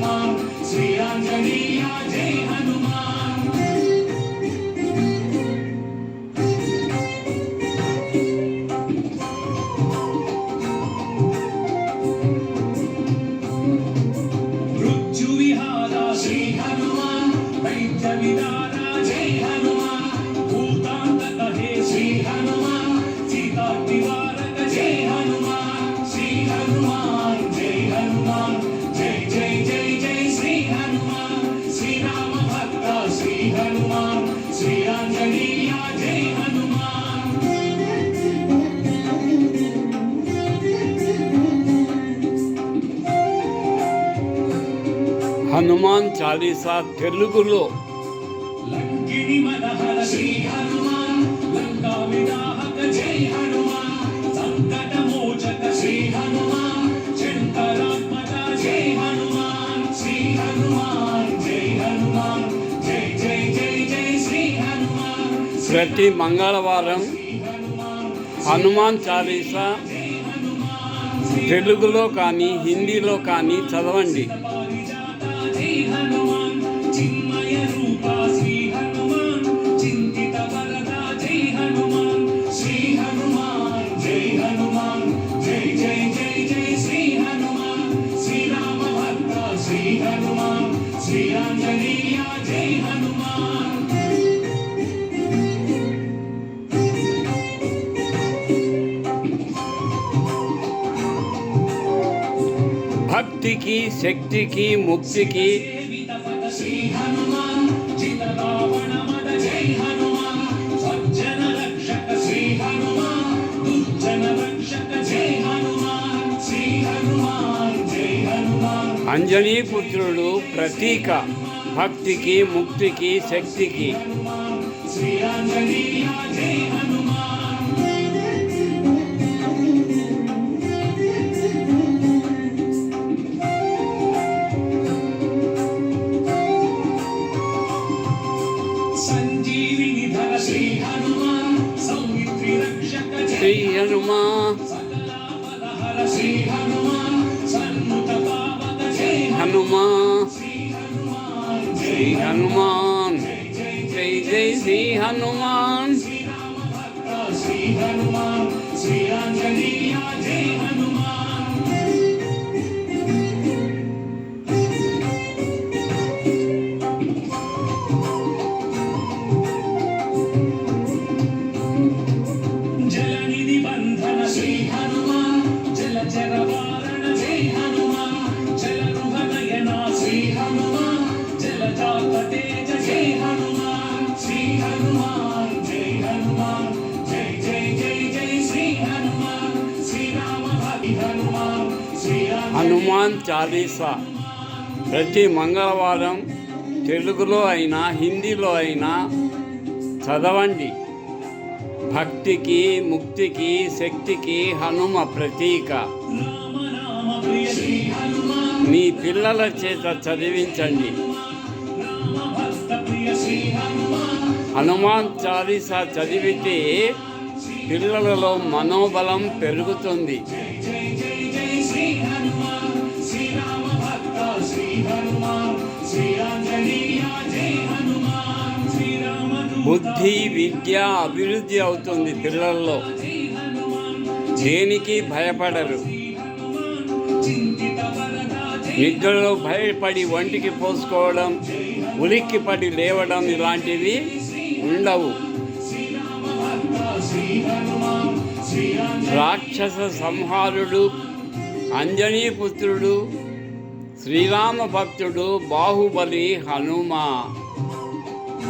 one, sweet. జై శ్రీ హనుమాన్ ప్రతి మంగళవారం హనుమాన్ చాలీసా తెలుగులో కానీ హిందీలో కానీ చదవండి. పారిజాత జై హనుమాన్ భక్తికి శక్తికి ముక్తికి. అంజనీ పుత్రుడు ప్రతీక భక్తికి ముక్తికి శక్తికి. శ్రీ అంజనీ జై హనుమాన్ హనుమా హనుమా. శ్రీ హనుమాన్ జై జై శ్రీ హనుమాన్ శ్రీ హనుమాన్ శ్రీ హనుమాన్ చాలీసా. ప్రతి మంగళవారం తెలుగులో అయినా హిందీలో అయినా చదవండి. భక్తికి ముక్తికి శక్తికి హనుమ ప్రతీక. మీ పిల్లల చేత చదివించండి. హనుమాన్ హనుమాన్ చాలీసా చదివితే పిల్లలలో మనోబలం పెరుగుతుంది. బుద్ధి విద్య అభివృద్ధి అవుతుంది పిల్లల్లో. దేనికి భయపడరు? నిద్రలో భయపడి ఒంటికి పోసుకోవడం ఉలిక్కి పడి లేవడం ఇలాంటివి ఉండవు. రాక్షస సంహారుడు అంజనీపుత్రుడు శ్రీరామ భక్తుడు బాహుబలి హనుమ.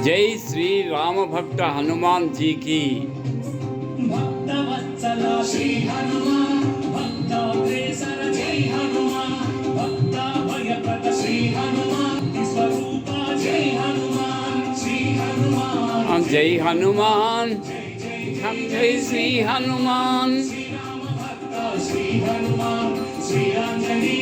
జై శ్రీ రామభక్త హనుమాన్ జీకి జై హనుమాన్ జై శ్రీ హనుమాన్. శ్రీ హనుమాన్. శ్రీరామ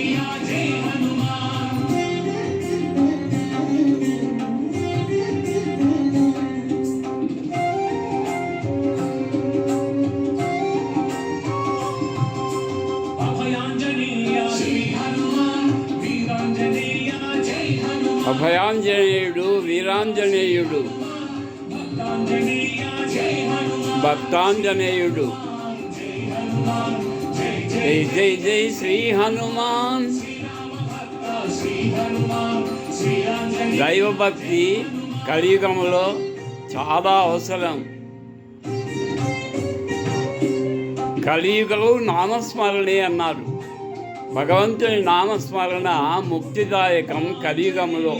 అభయాంజనేయుడు వీరాంజనేయుడు. జై భక్తాంజనేయుడు. జై జై జై శ్రీ హనుమాన్. దైవభక్తి కలియుగంలో చాలా అవసరం. కలియుగలు నామస్మరణే అన్నారు. భగవంతుని నామస్మరణ ముక్తిదాయకం కలియుగములో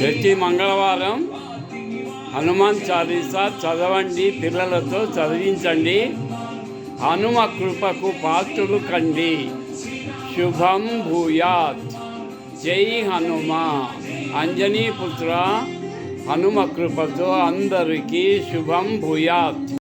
ప్రతి మంగళవారం హనుమాన్ చాలీసా చదవండి పిల్లలతో చదివించండి హనుమ కృపకు పాత్రులు కండి. శుభం భూయాత్. జై హనుమ. అంజనీపుత్ర హనుమ కృపతో అందరికీ శుభం భూయాత్.